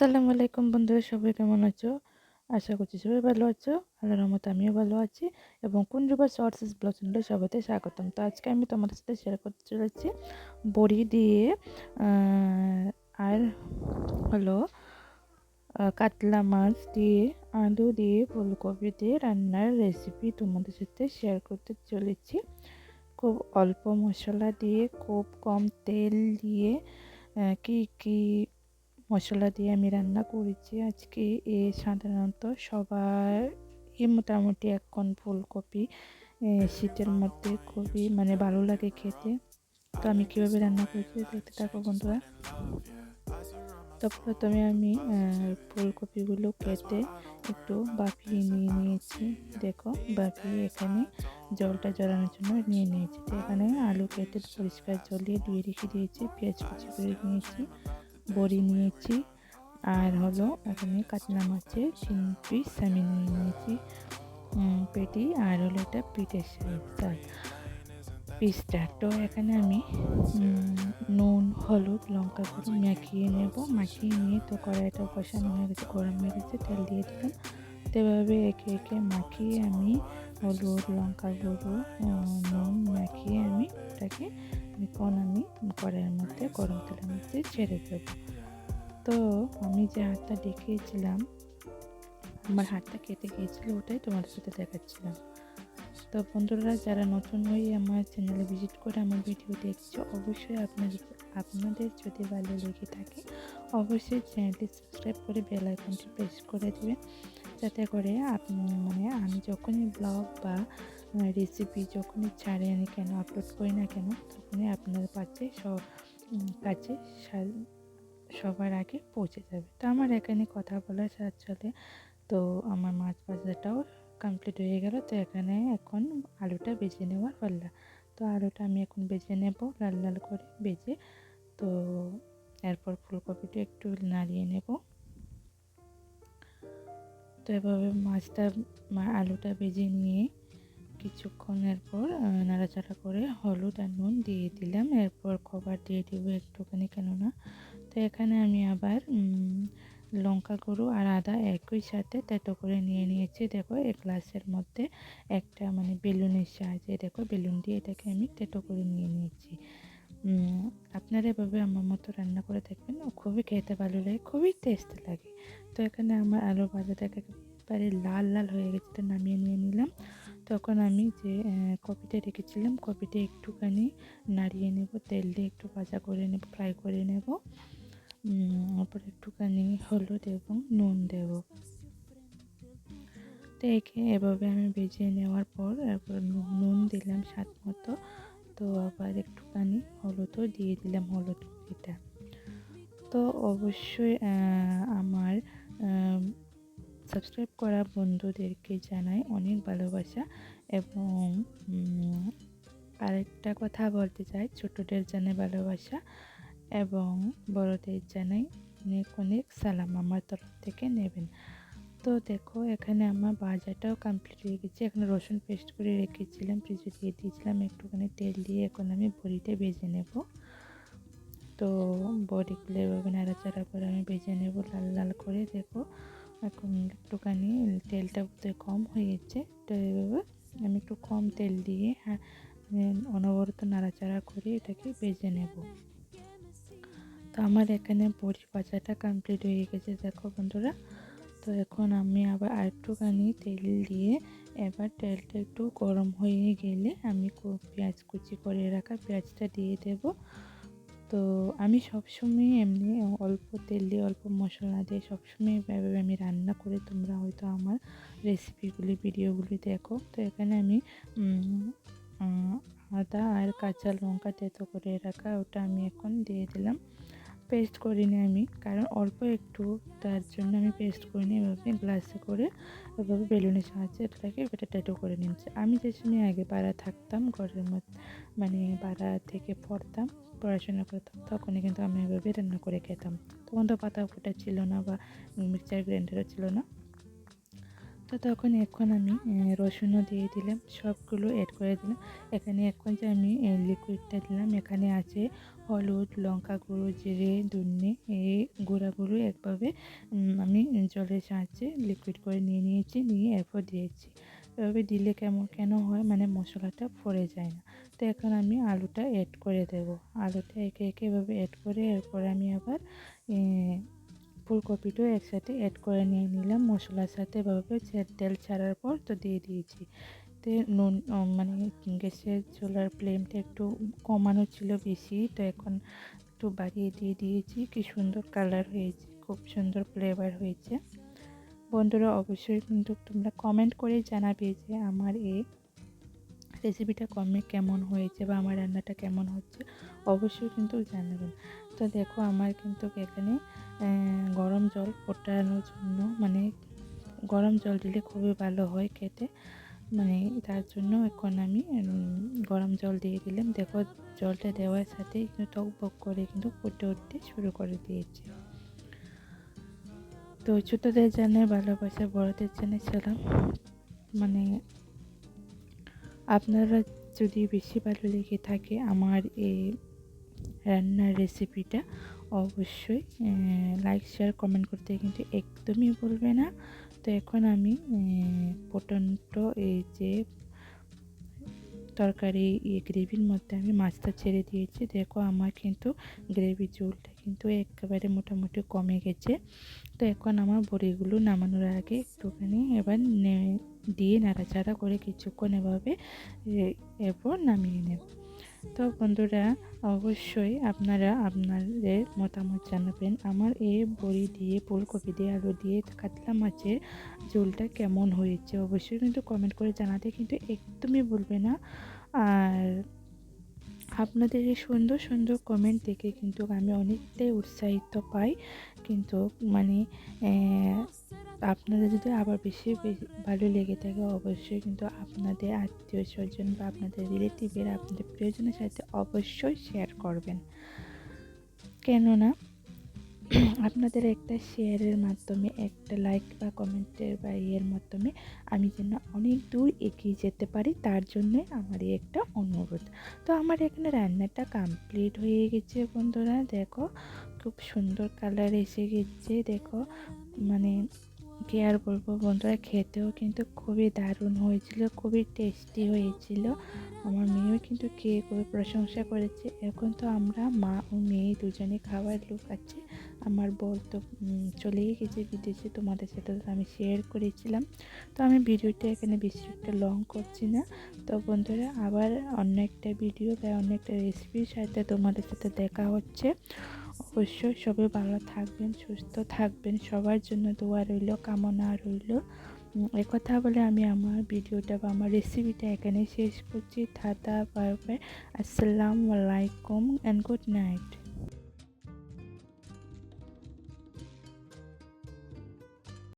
আসসালামু আলাইকুম বন্ধুরা, সবাই কেমন আছো? আশা করছি সবাই ভালো আছো। আল্লাহর রহমতে আমিও ভালো আছি এবং কুঞ্জুবা শর্টস ব্লগ চ্যানেলে সবাইতে স্বাগতম। তো আজকে আমি তোমাদের সাথে শেয়ার করতে চলেছি বড়ি দিয়ে আর হলো কাতলা মাছ দিয়ে, আলু দিয়ে, ফুলকপি দিয়ে রান্নার রেসিপি তোমাদের সাথে শেয়ার করতে চলেছি। খুব অল্প মশলা দিয়ে, খুব কম তেল দিয়ে কি কি মশলা দিয়ে আমি রান্না করেছি আজকে। এ সাধারণত সবাই মোটামুটি এখন ফুলকপি শীতের মধ্যে খুবই মানে ভালো লাগে খেতে। তো আমি কীভাবে রান্না করেছি দেখতে থাকো বন্ধুরা। তো প্রথমে আমি ফুলকপিগুলো কেটে একটু বাফিয়ে নিয়ে নিয়েছি। দেখো বাফিয়ে এখানে জলটা জড়ানোর জন্য নিয়ে নিয়েছি। তো এখানে আলু কেটে পরিষ্কার জলিয়ে ধুয়ে রেখে দিয়েছি, পেঁয়াজ কুচি করে নিয়েছি। বড়ি নিয়েছি। আর হলো এখানে কাতলা মাছের তিন পিস আমি নিয়ে নিয়েছি পেটি আর হলো এটা পিঠের চাল পিসটা। তো এখানে আমি নুন, হলুদ, লঙ্কা গুঁড়ো মাখিয়ে নেব। মাখিয়ে নিয়ে তো কড়াইটা বসানো হয়ে গেছে, গরম হয়ে গেছে, তেল দিয়ে দিলাম। তো এভাবে একে একে মাখিয়ে আমি হলুদ, লঙ্কা গুঁড়ো নুন মাখিয়ে আমি ওটাকে এখন আমি কড়াইয়ের মধ্যে গরম তেলের মধ্যে ছেড়ে দেব। তো আমি যে হাতটা দেখিয়েছিলাম, আমার হাতটা কেটে গিয়েছিল, ওটাই তোমাদের সাথে দেখাচ্ছিলাম। তো বন্ধুরা, যারা নতুন হয়ে আমার চ্যানেলে ভিজিট করে আমার ভিডিও দেখছ, অবশ্যই আপনাদের আপনাদের যদি ভালো লেগে থাকে, অবশ্যই চ্যানেলটি সাবস্ক্রাইব করে বেল আইকনটি প্রেস করে দেবেন। যাতে করে আপনি মানে আমি যখনই ব্লগ বা রেসিপি যখনই ছাড়ে আমি কেন আপলোড করি না কেন, তখনই আপনার কাছে সব কাছে সবার আগে পৌঁছে যাবে। তো আমার এখানে কথা বলার চলে। তো আমার মাছ ভাজাটাও কমপ্লিট হয়ে গেল। তো এখানে এখন আলুটা বেজে নেওয়ার পাল্লা। তো আলুটা আমি এখন বেজে নেব, লাল লাল করে বেজে। তো এরপর ফুলকপিটা একটু নাড়িয়ে নেব। তো এভাবে মাছটা আলুটা বেজে নিয়ে কিছুক্ষণের পর নাড়াচাড়া করে হলুদ আর নুন দিয়ে দিলাম। এরপর খবর দিয়ে দিব একটুখানি, কেননা তো এখানে আমি আবার লঙ্কা গুঁড়ো আর আদা একই সাথে তেতো করে নিয়ে নিয়েছি। দেখো এক গ্লাসের মধ্যে একটা মানে বেলুনের সাহায্যে, দেখো, বেলুন দিয়ে এটাকে আমি তেতো করে নিয়ে নিয়েছি। আপনারা এভাবে আমার মতো রান্না করে দেখবেন খুবই খেতে ভালো লাগে, খুবই টেস্ট লাগে। তো এখানে আমার আলু ভাজাটাকে একেবারে লাল লাল হয়ে গেছে তো নামিয়ে নিয়ে নিলাম। তখন আমি যে কপিটা রেখেছিলাম কপিটা একটুখানি নাড়িয়ে নেব, তেল দিয়ে একটু ভাজা করে নেব ফ্রাই করে নেব। তারপর একটুখানি হলুদ এবং নুন দেব। তো একে এভাবে আমি ভেজে নেওয়ার পর এরপর নুন দিলাম স্বাদ মতো। তো আবার একটুখানি হলুদও দিয়ে দিলাম, হলুদ এটা তো অবশ্যই আমার সাবস্ক্রাইব করা বন্ধুদেরকে জানাই অনেক ভালোবাসা এবং আরেকটা কথা বলতে চাই, ছোটদের জানাই ভালোবাসা এবং বড়দের জানাই অনেক অনেক সালাম আমার তরফ থেকে নেবেন। তো দেখো, এখানে আমার ভাজাটাও কমপ্লিট হয়ে গেছে। এখানে রসুন পেস্ট করে রেখেছিলাম, ফ্রিজে দিয়ে দিয়েছিলাম, একটুখানি তেল দিয়ে এখন আমি বড়িতে ভেজে নেব। তো বড়িগুলো এভাবে নাড়াচাড়া করে আমি ভেজে নেব লাল লাল করে, দেখো। এখন একটুখানি তেলটা কম হয়েছে তো এভাবে আমি একটু কম তেল দিয়ে হ্যাঁ অনবরত নাড়াচাড়া করে এটাকে ভেজে নেব। তো আমার এখানে বড়ি ভাজাটা কমপ্লিট হয়ে গেছে, দেখো বন্ধুরা। তো এখন আমি আবার আরেকটুখানি তেল দিয়ে এবার তেলটা একটু গরম হয়ে গেলে আমি পেঁয়াজ কুচি করে রাখা পেঁয়াজটা দিয়ে দেব। তো আমি সবসময় এমনি অল্প তেল দিয়ে, অল্প মশলা দিয়ে সবসময় এভাবে আমি রান্না করে তোমরা হয়তো আমার রেসিপিগুলি ভিডিওগুলি দেখো। তো এখানে আমি আদা আর কাঁচা লঙ্কা তেতো করে রাখা, ওটা আমি এখন দিয়ে দিলাম। পেস্ট করিনি আমি, কারণ অল্প একটু, তার জন্য আমি পেস্ট করিনি এভাবে গ্লাসে করে এভাবে বেলুনের সাহায্যে এটাকে এটা ট্যাটু করে নিয়েছি। আমি যে সময় আগে পাড়া থাকতাম, ঘরের মধ্যে মানে পাড়া থেকে পড়তাম, পড়াশোনা করতাম, তখনই কিন্তু আমি এভাবে রান্না করে খেতাম। তখন তো পাতা ফুটা ছিল না বা মিক্সচার গ্রাইন্ডারও ছিল না। তো তখন এখন আমি রসুনও দিয়ে দিলাম, সবগুলো অ্যাড করে দিলাম। এখানে এখন যে আমি লিকুইডটা দিলাম, এখানে আছে হলুদ, লঙ্কা গুঁড়ো, জিরে, ধনে এই গুঁড়াগুলো একভাবে আমি জলের সাহায্যে লিকুইড করে নিয়ে নিয়েছি, নিয়ে এরপর দিয়েছি। এভাবে দিলে কেমন, কেন হয় মানে মশলাটা পড়ে যায় না। তো এখন আমি আলুটা অ্যাড করে দেব। আলুটা একে একে এভাবে অ্যাড করে, এরপর আমি আবার ফুলকপিটাও একসাথে অ্যাড করে নিয়ে নিলাম। মশলার সাথে এভাবে তেল ছাড়ার পর তো দিয়ে দিয়েছি। তে নুন মানে গ্যাসের চুলার ফ্লেমটা একটু কমানো ছিল বেশি, তো এখন একটু বাড়িয়ে দিয়ে দিয়েছি। কি সুন্দর কালার হয়েছে, খুব সুন্দর ফ্লেভার হয়েছে। বন্ধুরা, অবশ্যই কিন্তু তোমরা কমেন্ট করে জানাবে যে আমার এই রেসিপিটা কমে কেমন হয়েছে বা আমার রান্নাটা কেমন হচ্ছে, অবশ্যই কিন্তু জানাবেন। তো দেখো আমার কিন্তু এখানে গরম জল ফোটানোর জন্য মানে গরম জল দিলে খুবই ভালো হয় খেতে। মানে তার জন্য এখন আমি গরম জল দিয়ে দিলাম। দেখো জলটা দেওয়ার সাথে কিন্তু টক বক করে কিন্তু ফুটে উঠতে শুরু করে দিয়েছে। তো ছোটোদের জানে ভালোবাসা, বড়দের জানে ছিলাম মানে আপনারা যদি বেশি ভালো লেগে থাকে আমার এই রান্নার রেসিপিটা অবশ্যই লাইক শেয়ার কমেন্ট করতে কিন্তু একদমই বলবে না। তো এখন আমি পটনটো এই যে তরকারি ইয়ে গ্রেভির মধ্যে আমি মাছটা ছেড়ে দিয়েছি। দেখো আমার কিন্তু গ্রেভি ঝোলটা কিন্তু একেবারে মোটামুটি কমে গেছে। তো এখন আমার বড়িগুলো নামানোর আগে একটুখানি এবার নে- দিয়ে নাড়াচাড়া করে কিছুক্ষণ এভাবে এরপর নামিয়ে নেব। তো বন্ধুরা, অবশ্যই আপনারা আপনাদের মতামত জানাবেন। আমার এ বড়ি দিয়ে, ফুলকপি দিয়ে, আলু দিয়ে কাতলা মাছের ঝোলটা কেমন হয়েছে অবশ্যই কিন্তু কমেন্ট করে জানাতে কিন্তু একদমই ভুলবে না। আর আপনাদের এই সুন্দর সুন্দর কমেন্ট দেখে কিন্তু আমি অনেকটাই উৎসাহিত পাই। কিন্তু মানে আপনাদের যদি আবার বেশি ভালো লেগে থাকে, অবশ্যই কিন্তু আপনাদের আত্মীয় স্বজন বা আপনাদের রিলেটিভের আপনাদের প্রিয়জনের সাথে অবশ্যই শেয়ার করবেন। কেননা, আপনাদের একটা শেয়ারের মাধ্যমে, একটা লাইক বা কমেন্টের বা ইয়ের মাধ্যমে আমি যেন অনেক দূর এগিয়ে যেতে পারি, তার জন্যই আমার একটা অনুরোধ। তো আমার এখানে রান্নাটা কমপ্লিট হয়ে গেছে বন্ধুরা, দেখো, খুব সুন্দর কালার এসে গেছে, দেখো মানে কি আর বলব বন্ধুরা? খেতেও কিন্তু খুবই দারুণ হয়েছিল, খুবই টেস্টি হয়েছিল। আমার মেয়েও কিন্তু খেয়ে খুবই প্রশংসা করেছে। এখন তো আমরা মা ও মেয়ে দুজনে খাবার লোক আছে। আমার বর তো চলেই গেছে বিদেশে, তোমাদের সাথে আমি শেয়ার করেছিলাম। তো আমি ভিডিওটা এখানে বেশি একটা লং করছি না। তো বন্ধুরা, আবার অন্য একটা ভিডিও বা অন্য একটা রেসিপির সাথে তোমাদের সাথে দেখা হচ্ছে। অবশ্যই সবাই ভালো থাকবেন, সুস্থ থাকবেন। সবার জন্য দোয়া রইল, কামনা রইল। কথা বলে আমি আমার ভিডিওটা বা আমার রেসিপিটা এখানে শেষ করছি। থাতা বাই বাই আসসালামু আলাইকুম অ্যান্ড গুড নাইট